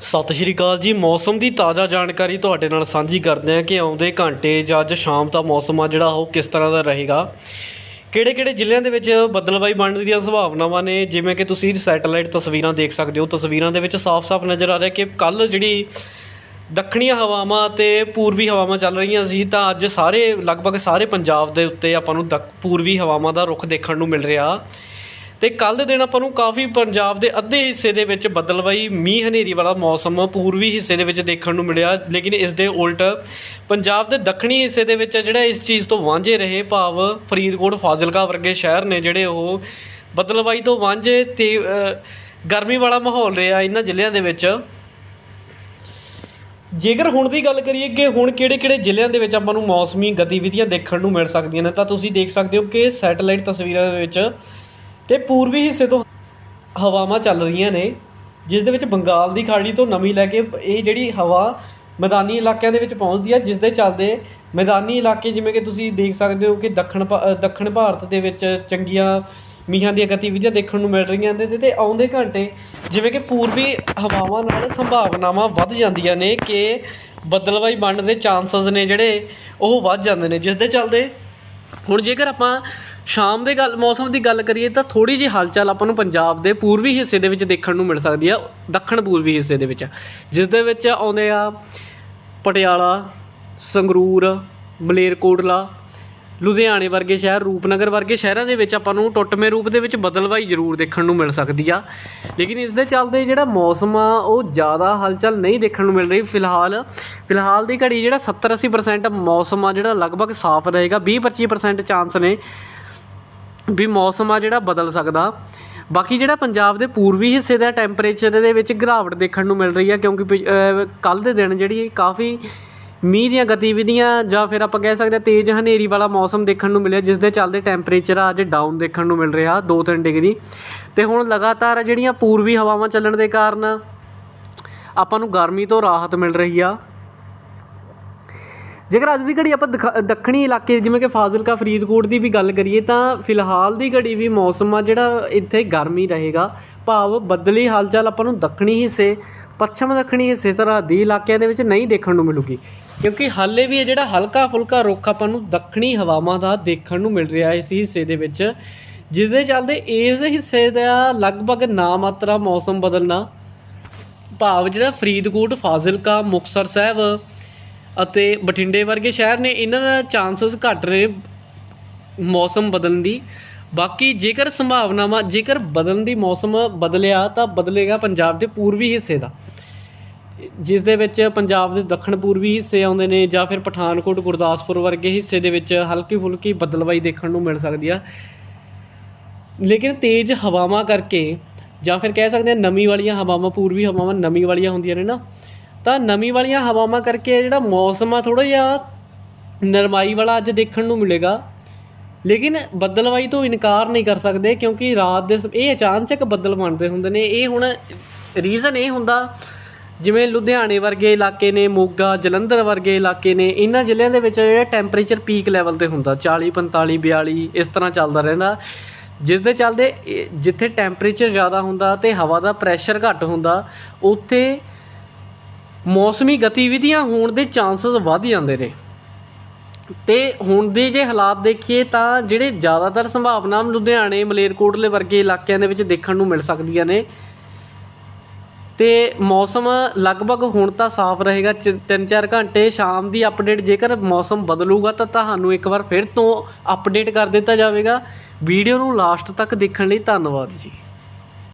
ਸਤਿ ਸ਼੍ਰੀ ਅਕਾਲ ਜੀ। ਮੌਸਮ ਦੀ ਤਾਜ਼ਾ ਜਾਣਕਾਰੀ ਤੁਹਾਡੇ ਨਾਲ ਸਾਂਝੀ ਕਰਦੇ ਹਾਂ ਕਿ ਆਉਂਦੇ ਘੰਟੇ ਜਾਂ ਅੱਜ ਸ਼ਾਮ ਦਾ ਮੌਸਮ ਆ ਜਿਹੜਾ ਉਹ ਕਿਸ ਤਰ੍ਹਾਂ ਦਾ ਰਹੇਗਾ। ਕਿਹੜੇ ਕਿਹੜੇ ਜ਼ਿਲ੍ਹਿਆਂ ਦੇ ਵਿੱਚ ਬੱਦਲਬਾਈ ਬਣਨ ਦੀਆਂ ਸੰਭਾਵਨਾਵਾਂ ਨੇ? ਜਿਵੇਂ ਕਿ ਤੁਸੀਂ ਸੈਟੇਲਾਈਟ ਤਸਵੀਰਾਂ ਦੇਖ ਸਕਦੇ ਹੋ। ਤਸਵੀਰਾਂ ਦੇ ਵਿੱਚ ਸਾਫ਼-ਸਾਫ਼ ਨਜ਼ਰ ਆ ਰਿਹਾ ਕਿ ਕੱਲ ਜਿਹੜੀ ਦੱਖਣੀ ਹਵਾਵਾਂ ਤੇ ਪੂਰਬੀ ਹਵਾਵਾਂ ਚੱਲ ਰਹੀਆਂ ਸੀ, ਤਾਂ ਅੱਜ ਸਾਰੇ, ਲਗਭਗ ਸਾਰੇ ਪੰਜਾਬ ਦੇ ਉੱਤੇ ਆਪਾਂ ਨੂੰ ਦੱਖ- ਪੂਰਬੀ ਹਵਾਵਾਂ ਦਾ ਰੁਖ ਦੇਖਣ ਨੂੰ ਮਿਲ ਰਿਹਾ। ਤੇ ਕੱਲ ਦੇ ਦਿਨ ਆਪਾਂ ਨੂੰ ਕਾਫੀ ਪੰਜਾਬ ਦੇ ਅੱਧੇ ਹਿੱਸੇ ਦੇ ਵਿੱਚ ਬਦਲਵਾਈ ਮੀਂਹ ਹਨੇਰੀ ਵਾਲਾ ਮੌਸਮ ਪੂਰਬੀ ਹਿੱਸੇ ਦੇ ਵਿੱਚ ਦੇਖਣ ਨੂੰ ਮਿਲਿਆ, ਲੇਕਿਨ ਇਸ ਦੇ ਉਲਟ ਪੰਜਾਬ ਦੇ ਦੱਖਣੀ ਹਿੱਸੇ ਦੇ ਵਿੱਚ ਜਿਹੜਾ ਇਸ ਚੀਜ਼ ਤੋਂ ਵਾਂਝੇ ਰਹੇ ਭਾਵ ਫਰੀਦਕੋਟ, ਫਾਜ਼ਿਲਕਾ ਵਰਗੇ ਸ਼ਹਿਰ ਨੇ ਜਿਹੜੇ ਉਹ ਬਦਲਵਾਈ ਤੋਂ ਵਾਂਝੇ ਤੇ ਗਰਮੀ ਵਾਲਾ ਮਾਹੌਲ ਰਿਹਾ ਇਹਨਾਂ ਜ਼ਿਲ੍ਹਿਆਂ ਦੇ ਵਿੱਚ। ਜੇਕਰ ਹੁਣ ਦੀ ਗੱਲ ਕਰੀਏ ਕਿ ਹੁਣ ਕਿਹੜੇ-ਕਿਹੜੇ ਜ਼ਿਲ੍ਹਿਆਂ ਦੇ ਵਿੱਚ ਆਪਾਂ ਨੂੰ ਮੌਸਮੀ ਗਤੀਵਿਧੀਆਂ ਦੇਖਣ ਨੂੰ ਮਿਲ ਸਕਦੀਆਂ ਨੇ, ਤਾਂ ਤੁਸੀਂ ਦੇਖ ਸਕਦੇ ਹੋ ਕਿ ਸੈਟੇਲਾਈਟ ਤਸਵੀਰਾਂ ਦੇ ਵਿੱਚ ਕਿ ਪੂਰਬੀ ਹਿੱਸੇ ਤੋਂ ਹਵਾਵਾਂ ਚੱਲ ਰਹੀਆਂ ਨੇ, ਜਿਸ ਦੇ ਵਿੱਚ ਬੰਗਾਲ ਦੀ ਖਾੜੀ ਤੋਂ ਨਮੀ ਲੈ ਕੇ ਇਹ ਜਿਹੜੀ ਹਵਾ ਮੈਦਾਨੀ ਇਲਾਕਿਆਂ ਦੇ ਵਿੱਚ ਪਹੁੰਚਦੀ ਹੈ ਜਿਸ ਦੇ ਚੱਲਦੇ ਮੈਦਾਨੀ ਇਲਾਕੇ ਜਿਵੇਂ ਕਿ ਤੁਸੀਂ ਦੇਖ ਸਕਦੇ ਹੋ ਕਿ ਦੱਖਣ ਭਾ- ਦੱਖਣ ਭਾਰਤ ਦੇ ਵਿੱਚ ਚੰਗੀਆਂ ਮੀਂਹਾਂ ਦੀਆਂ ਗਤੀਵਿਧੀਆਂ ਦੇਖਣ ਨੂੰ ਮਿਲ ਰਹੀਆਂ ਨੇ ਤੇ- ਆਉਂਦੇ ਘੰਟੇ ਜਿਵੇਂ ਕਿ ਪੂਰਬੀ ਹਵਾਵਾਂ ਨਾਲ ਸੰਭਾਵਨਾਵਾਂ ਵੱਧ ਜਾਂਦੀਆਂ ਨੇ ਕਿ ਬੱਦਲਬਾਈ ਬਣਨ ਦੇ ਚਾਂਸਸ ਨੇ ਜਿਹੜੇ ਉਹ ਵੱਧ ਜਾਂਦੇ ਨੇ, ਜਿਸ ਦੇ ਚੱਲਦੇ ਹੁਣ ਜੇਕਰ ਆਪਾਂ ਸ਼ਾਮ ਦੇ ਗੱਲ, ਮੌਸਮ ਦੀ ਗੱਲ ਕਰੀਏ ਤਾਂ ਥੋੜੀ ਜਿਹੀ ਹਲਚਲ ਆਪਾਂ ਨੂੰ ਪੰਜਾਬ ਦੇ ਪੂਰਬੀ ਹਿੱਸੇ ਦੇ ਵਿੱਚ ਦੇਖਣ ਨੂੰ ਮਿਲ ਸਕਦੀ ਆ, ਦੱਖਣ ਪੂਰਬੀ ਹਿੱਸੇ ਦੇ ਵਿੱਚ। ਜਿਸ ਦੇ ਵਿੱਚ ਆਉਂਦੇ ਆ ਪਟਿਆਲਾ, ਸੰਗਰੂਰ, ਮਲੇਰਕੋਟਲਾ, ਲੁਧਿਆਣੇ ਵਰਗੇ ਸ਼ਹਿਰ, ਰੂਪਨਗਰ ਵਰਗੇ ਸ਼ਹਿਰਾਂ ਦੇ ਵਿੱਚ ਆਪਾਂ ਨੂੰ ਟੁੱਟਵੇਂ ਰੂਪ ਦੇ ਵਿੱਚ ਬਦਲਵਾਈ ਜ਼ਰੂਰ ਦੇਖਣ ਨੂੰ ਮਿਲ ਸਕਦੀ ਆ। ਲੇਕਿਨ ਇਸ ਦੇ ਚੱਲਦੇ ਜਿਹੜਾ ਮੌਸਮ ਆ, ਉਹ ਜ਼ਿਆਦਾ ਹਲਚਲ ਨਹੀਂ ਦੇਖਣ ਨੂੰ ਮਿਲ ਰਹੀ ਫਿਲਹਾਲ। ਫਿਲਹਾਲ ਦੀ ਘੜੀ ਜਿਹੜਾ 70 80% ਮੌਸਮ ਆ, ਜਿਹੜਾ ਲਗਭਗ ਸਾਫ਼ ਰਹੇਗਾ 20 25% ਚਾਂਸ ਨੇ ਵੀ ਮੌਸਮ ਆ ਜਿਹੜਾ ਬਦਲ ਸਕਦਾ। ਬਾਕੀ ਜਿਹੜਾ ਪੰਜਾਬ ਦੇ ਪੂਰਬੀ ਹਿੱਸੇ ਦਾ ਟੈਂਪਰੇਚਰ ਦੇ ਵਿੱਚ ਗਿਰਾਵਟ ਦੇਖਣ ਨੂੰ ਮਿਲ ਰਹੀ ਹੈ ਕਿਉਂਕਿ ਕੱਲ ਦੇ ਦਿਨ ਜਿਹੜੀ ਕਾਫੀ ਮੀਂਹ ਦੀਆਂ ਗਤੀਵਿਧੀਆਂ ਜਾਂ ਫਿਰ ਆਪਾਂ ਕਹਿ ਸਕਦੇ ਹਾਂ ਤੇਜ਼ ਹਨੇਰੀ ਵਾਲਾ ਮੌਸਮ ਦੇਖਣ ਨੂੰ ਮਿਲਿਆ ਜਿਸ ਦੇ ਚੱਲਦੇ ਟੈਂਪਰੇਚਰ ਆ ਅੱਜ ਡਾਊਨ ਦੇਖਣ ਨੂੰ ਮਿਲ ਰਿਹਾ 2-3 ਡਿਗਰੀ। ਤੇ ਹੁਣ ਲਗਾਤਾਰ ਜਿਹੜੀਆਂ ਪੂਰਬੀ ਹਵਾਵਾਂ ਚੱਲਣ ਦੇ ਕਾਰਨ ਆਪਾਂ ਨੂੰ ਗਰਮੀ ਤੋਂ ਰਾਹਤ ਮਿਲ ਰਹੀ ਆ। ਜੇਕਰ ਅੱਜ ਦੀ ਘੜੀ ਆਪਾਂ ਦਖ- ਦੱਖਣੀ ਇਲਾਕੇ ਜਿਵੇਂ ਕਿ ਫਾਜ਼ਿਲਕਾ, ਫਰੀਦਕੋਟ ਦੀ ਵੀ ਗੱਲ ਕਰੀਏ, ਤਾਂ ਫਿਲਹਾਲ ਦੀ ਘੜੀ ਵੀ ਮੌਸਮ ਆ ਜਿਹੜਾ ਇੱਥੇ ਗਰਮੀ ਰਹੇਗਾ। ਭਾਵ ਬੱਦਲੀ ਹਾਲਚਲ ਆਪਾਂ ਨੂੰ ਦੱਖਣੀ ਹਿੱਸੇ, ਪੱਛਮ ਦੱਖਣੀ ਹਿੱਸੇ ਸਰਹੱਦੀ ਇਲਾਕਿਆਂ ਦੇ ਵਿੱਚ ਨਹੀਂ ਦੇਖਣ ਨੂੰ ਮਿਲੂਗੀ। ਕਿਉਂਕਿ ਹਾਲੇ ਵੀ ਇਹ ਜਿਹੜਾ ਹਲਕਾ ਫੁਲਕਾ ਰੁੱਖ ਆਪਾਂ ਨੂੰ ਦੱਖਣੀ ਹਵਾਵਾਂ ਦਾ ਦੇਖਣ ਨੂੰ ਮਿਲ ਰਿਹਾ ਇਸ ਹਿੱਸੇ ਦੇ ਵਿੱਚ ਜਿਸ ਦੇ ਚੱਲਦੇ ਇਸ ਹਿੱਸੇ ਦਾ ਲਗਭਗ ਨਾ ਮਾਤਰਾ ਮੌਸਮ ਬਦਲਣਾ। ਭਾਵ ਜਿਹੜਾ ਫਰੀਦਕੋਟ, ਫਾਜ਼ਿਲਕਾ, ਮੁਕਤਸਰ ਸਾਹਿਬ ਅਤੇ ਬਠਿੰਡੇ ਵਰਗੇ ਸ਼ਹਿਰ ਨੇ ਇਹਨਾਂ ਦਾ ਚਾਂਸਸ ਘੱਟ ਰਹੇ ਮੌਸਮ ਬਦਲਣ ਦੀ। ਬਾਕੀ ਜੇਕਰ ਸੰਭਾਵਨਾਵਾਂ, ਜੇਕਰ ਬਦਲਣ ਦੀ ਮੌਸਮ ਬਦਲਿਆ, ਤਾਂ ਬਦਲੇਗਾ ਪੰਜਾਬ ਦੇ ਪੂਰਬੀ ਹਿੱਸੇ ਦਾ। ਜਿਸ ਦੇ ਵਿੱਚ ਪੰਜਾਬ ਦੇ ਦੱਖਣ ਪੂਰਬੀ ਹਿੱਸੇ ਆਉਂਦੇ ਨੇ ਜਾਂ ਫਿਰ ਪਠਾਨਕੋਟ, ਗੁਰਦਾਸਪੁਰ ਵਰਗੇ ਹਿੱਸੇ ਦੇ ਵਿੱਚ ਹਲਕੀ ਫੁਲਕੀ ਬਦਲਵਾਈ ਦੇਖਣ ਨੂੰ ਮਿਲ ਸਕਦੀ ਆ। ਲੇਕਿਨ ਤੇਜ਼ ਹਵਾਵਾਂ ਕਰਕੇ ਜਾਂ ਫਿਰ ਕਹਿ ਸਕਦੇ ਹਾਂ ਨਮੀ ਵਾਲੀਆਂ ਹਵਾਵਾਂ ਪੂਰਬੀ ਹਵਾਵਾਂ ਨਮੀ ਵਾਲੀਆਂ ਹੁੰਦੀਆਂ ਨੇ ਨਾ ਤਾਂ ਨਮੀ ਵਾਲੀਆਂ ਹਵਾਵਾਂ ਕਰਕੇ ਜਿਹੜਾ ਮੌਸਮ ਆ ਥੋੜਾ ਜਿਹਾ ਨਰਮਾਈ ਵਾਲਾ ਅੱਜ ਦੇਖਣ ਨੂੰ ਮਿਲੇਗਾ। ਲੇਕਿਨ ਬੱਦਲਵਾਈ ਤੋਂ ਇਨਕਾਰ ਨਹੀਂ ਕਰ ਸਕਦੇ ਕਿਉਂਕਿ ਰਾਤ ਦੇ ਸ- ਇਹ ਅਚਾਨਚਕ ਬੱਦਲ ਬਣਦੇ ਹੁੰਦੇ ਨੇ। ਇਹ ਹੁਣ ਰੀਜ਼ਨ ਇਹ ਹੁੰਦਾ, ਜਿਵੇਂ ਲੁਧਿਆਣੇ ਵਰਗੇ ਇਲਾਕੇ ਨੇ, ਮੋਗਾ, ਜਲੰਧਰ ਵਰਗੇ ਇਲਾਕੇ ਨੇ, ਇਹਨਾਂ ਜ਼ਿਲ੍ਹਿਆਂ ਦੇ ਵਿੱਚ ਜਿਹੜਾ ਟੈਂਪਰੇਚਰ ਪੀਕ ਲੈਵਲ ਤੇ ਹੁੰਦਾ 40 45 42 ਇਸ ਤਰ੍ਹਾਂ ਚੱਲਦਾ ਰਹਿੰਦਾ। ਜਿਸ ਦੇ ਚੱਲਦੇ ਜਿੱਥੇ ਟੈਂਪਰੇਚਰ ਜ਼ਿਆਦਾ ਹੁੰਦਾ ਤੇ ਹਵਾ ਦਾ ਪ੍ਰੈਸ਼ਰ ਘੱਟ ਹੁੰਦਾ, ਉੱਥੇ ਮੌਸਮੀ ਗਤੀਵਿਧੀਆਂ ਹੋਣ ਦੇ ਚਾਂਸਸ ਵੱਧ ਜਾਂਦੇ ਨੇ। ਤੇ ਹੁਣ ਦੇ ਜੇ ਹਾਲਾਤ ਦੇਖੀਏ ਤਾਂ ਜਿਹੜੇ ਜ਼ਿਆਦਾਤਰ ਸੰਭਾਵਨਾ ਲੁਧਿਆਣੇ, ਮਲੇਰਕੋਟਲੇ ਵਰਗੇ ਇਲਾਕਿਆਂ ਦੇ ਵਿੱਚ ਦੇਖਣ ਨੂੰ ਮਿਲ ਸਕਦੀਆਂ ਨੇ। ਤੇ ਮੌਸਮ ਲਗਭਗ ਹੁਣ ਤਾਂ ਸਾਫ਼ ਰਹੇਗਾ 3-4 ਘੰਟੇ ਸ਼ਾਮ ਦੀ ਅਪਡੇਟ ਜੇਕਰ ਮੌਸਮ ਬਦਲੂਗਾ ਤਾਂ ਤੁਹਾਨੂੰ ਇੱਕ ਵਾਰ ਫਿਰ ਤੋਂ ਅਪਡੇਟ ਕਰ ਦਿੱਤਾ ਜਾਵੇਗਾ। ਵੀਡੀਓ ਨੂੰ ਲਾਸਟ ਤੱਕ ਦੇਖਣ ਲਈ ਧੰਨਵਾਦ ਜੀ।